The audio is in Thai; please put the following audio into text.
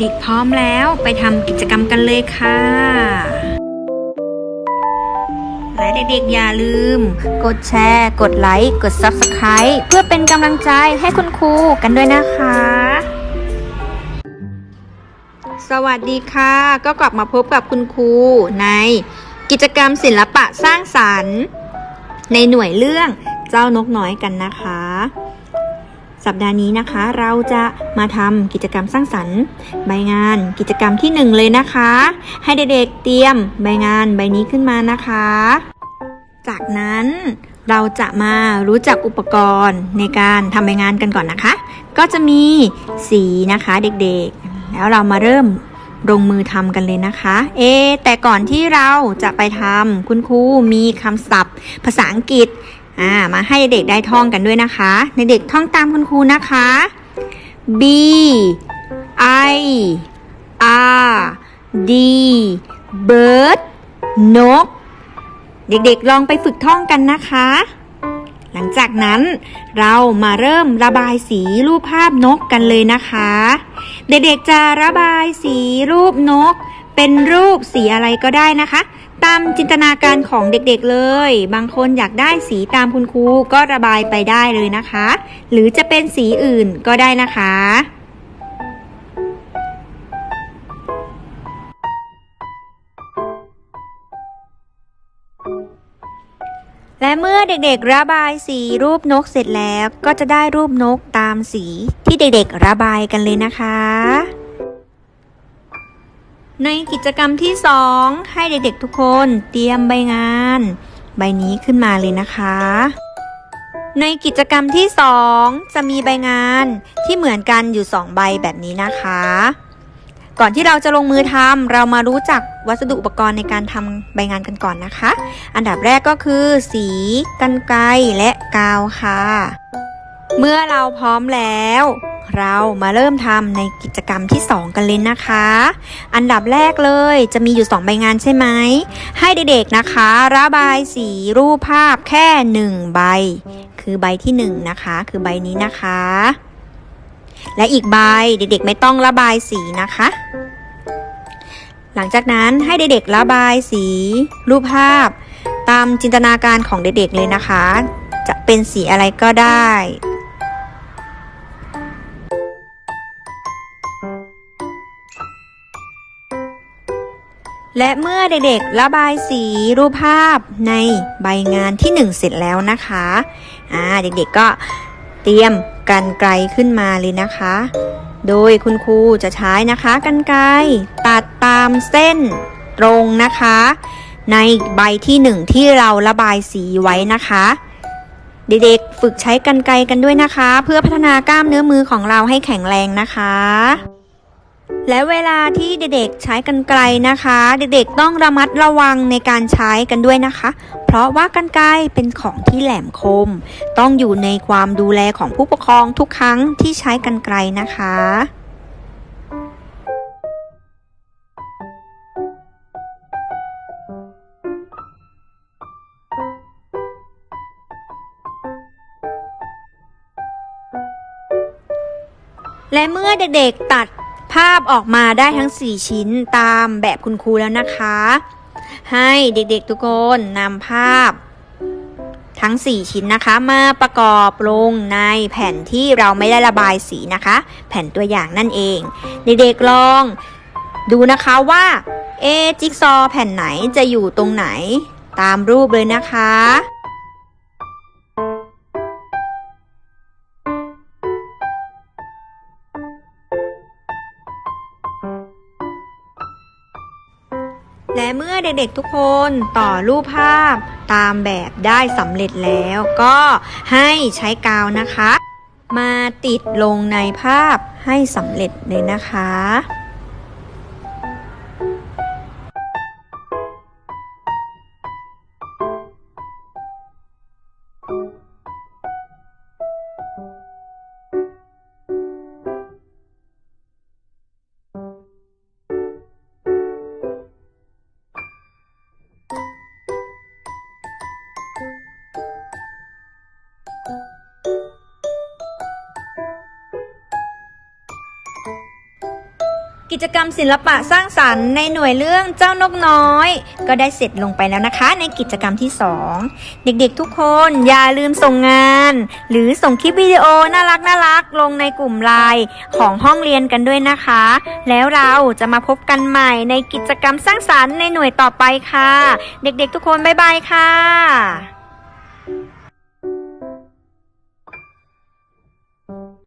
เด็กๆพร้อมแล้วไปทำกิจกรรมกันเลยค่ะ และเด็กๆอย่าลืม กดแชร์ กดไลค์ กด Subscribe เพื่อเป็นกำลังใจให้คุณครูกันด้วยนะคะ สวัสดีค่ะ ก็กลับมาพบกับคุณครูในกิจกรรมศิลปะสร้างสรรค์ ในหน่วยเรื่องเจ้านกน้อยกันนะคะ สัปดาห์นี้นะคะ เราจะมาทำกิจกรรมสร้างสรรค์ ใบงานกิจกรรมที่หนึ่งเลยนะคะ ให้เด็กๆเตรียมใบงานใบนี้ขึ้นมานะคะ จากนั้นเราจะมารู้จักอุปกรณ์ในการทำใบงานกันก่อนนะคะ ก็จะมีสีนะคะเด็กๆ แล้วเรามาเริ่มลงมือทำกันเลยนะคะ เอ แต่ก่อนที่เราจะไปทำคุณครูมีคำศัพท์ ภาษาอังกฤษ อ่ามาให้เด็กได้ท่องกันด้วยนะคะ ในเด็กท่องตามคุณครูนะคะ B I R D bird นก เด็กๆลองไปฝึกท่องกันนะคะ หลังจากนั้นเรามาเริ่มระบายสีรูปภาพนกกันเลยนะคะ เด็กๆจะระบายสีรูปนก เป็นรูปสีอะไรก็ได้นะคะ ตามจินตนาการของเด็กๆเลย บางคนอยากได้สีตามคุณครูก็ระบายไปได้เลยนะคะ หรือจะเป็นสีอื่นก็ได้นะคะและเมื่อเด็กๆระบายสีรูปนกเสร็จแล้ว ก็จะได้รูปนกตามสีที่เด็กๆระบายกันเลยนะคะ ในกิจกรรมที่ 2 ให้เด็กๆทุกคนเตรียมใบงาน ใบนี้ขึ้นมาเลยนะคะ ในกิจกรรมที่ 2 จะมีใบงานที่เหมือนกันอยู่ 2 ใบแบบนี้นะคะ ก่อนที่เราจะลงมือทำเรามารู้จักวัสดุอุปกรณ์ในการทำใบงานกันก่อนนะคะ อันดับแรกก็คือ สีกันไกและกาวค่ะ เมื่อเราพร้อมแล้ว เรามาเริ่มทำในกิจกรรมที่ 2 กันเลยนะคะ อันดับแรกเลยจะมีอยู่ 2 ใบงานใช่ไหม ให้เด็กๆนะคะ ระบายสีรูปภาพแค่ 1 ใบ คือใบที่ 1 นะคะ คือใบนี้นะคะ และอีกใบเด็กๆไม่ต้องระบายสีนะคะ หลังจากนั้นให้เด็กๆระบายสีรูปภาพ ตามจินตนาการของเด็กๆเลยนะคะ จะเป็นสีอะไรก็ได้ และเมื่อเด็กๆระบายสีรูปภาพในใบงานที่ 1 เสร็จแล้วนะคะอ่าเด็กๆก็เตรียมกันไกลขึ้นมาเลยนะคะ โดยคุณครูจะใช้นะคะกันไกรตัดตามเส้นตรงนะคะ ในใบที่หนึ่งที่เราระบายสีไว้นะคะ เด็กๆฝึกใช้กันไกรกันด้วยนะคะ เพื่อพัฒนากล้ามเนื้อมือของเราให้แข็งแรงนะคะ และเวลาที่เด็กๆใช้กันไกลนะคะ เด็กๆต้องระมัดระวังในการใช้กันด้วยนะคะ เพราะว่ากันไกรเป็นของที่แหลมคม ต้องอยู่ในความดูแลของผู้ปกครองทุกครั้งที่ใช้กันไกลนะคะและเมื่อเด็กๆตัด ภาพออกมาได้ทั้ง 4 ชิ้นตามแบบคุณครูแล้วนะคะ ให้เด็กๆทุกคนนำภาพ ทั้ง 4 ชิ้นนะคะ มาประกอบลงในแผ่นที่เราไม่ได้ระบายสีนะคะ แผ่นตัวอย่างนั่นเอง เด็กๆลองดูนะคะว่าเอะจิ๊กซอว์แผ่นไหนจะอยู่ตรงไหนตามรูปเลยนะคะ และเมื่อเด็กๆทุกคนต่อรูปภาพตามแบบได้สำเร็จแล้วก็ให้ใช้กาวนะคะ มาติดลงในภาพให้สำเร็จเลยนะคะ กิจกรรมศิลปะสร้างสรรค์ในหน่วยเรื่องเจ้านกน้อย ก็ได้เสร็จลงไปแล้วนะคะ ในกิจกรรมที่ 2 เด็กๆทุกคนอย่าลืมส่งงาน หรือส่งคลิปวิดีโอน่ารักน่ารักลงในกลุ่มไลน์ของห้องเรียนกันด้วยนะคะ แล้วเราจะมาพบกันใหม่ในกิจกรรมสร้างสรรค์ในหน่วยต่อไปค่ะ เด็กๆทุกคนบ๊ายบายค่ะ